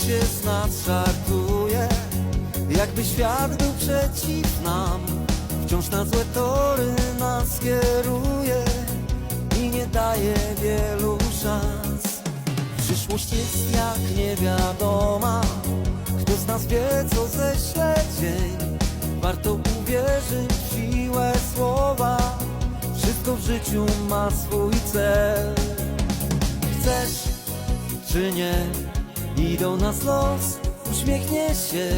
życie z nas żartuje Jakby świat był przeciw nam. Wciąż na złe tory nas kieruje I nie daje wielu szans. Przyszłość jest jak niewiadoma Kto z nas wie co ześle dzień. Warto uwierzyć w siłę słowa Wszystko w życiu ma swój cel. Chcesz czy nie Do nas los uśmiechnie się.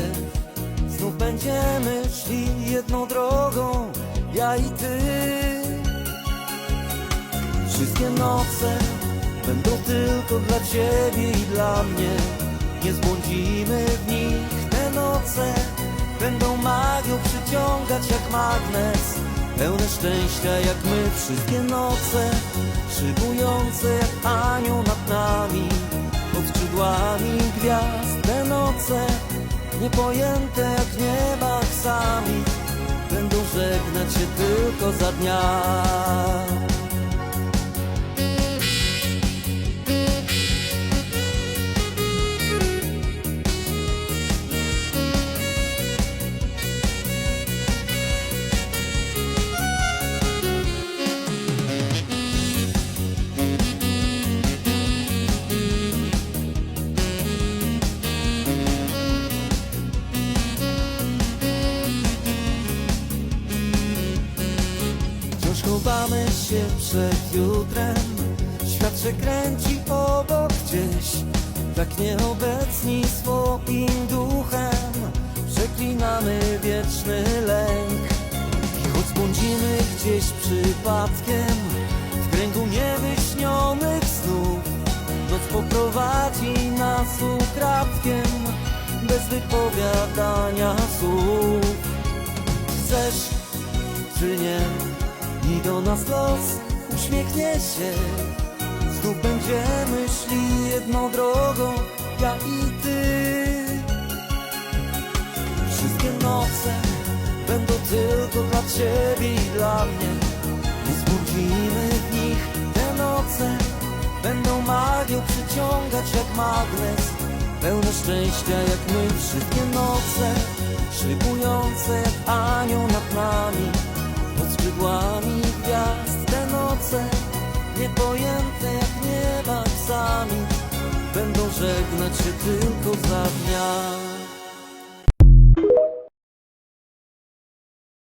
Znów będziemy szli jedną drogą Ja i ty. Wszystkie noce będą tylko dla ciebie i dla mnie. Nie zbłądzimy w nich te noce Będą magią przyciągać jak magnes. Pełne szczęścia jak my wszystkie noce Szybujące jak anioł nad nami. Pod skrzydłami gwiazd te noce Niepojęte jak nieba sami Będą żegnać się tylko za dnia Wciąż chowamy się przed jutrem. Świat się kręci obok gdzieś Tak nieobecni swoim duchem. Przeklinamy wieczny lęk I choć zbłądzimy gdzieś przypadkiem W kręgu niewyśnionych snów Noc poprowadzi nas ukradkiem Bez wypowiadania słów. Chcesz czy nie do nas los uśmiechnie się. Znów będziemy szli jedną drogą Ja i ty. Wszystkie noce będą tylko dla ciebie i dla mnie. Nie zbudzimy w nich te noce. Będą magią przyciągać jak magnes. Pełne szczęścia jak my wszystkie noce. Szybujące Niepojęte jak nieba sami. Będą żegnać się tylko za dnia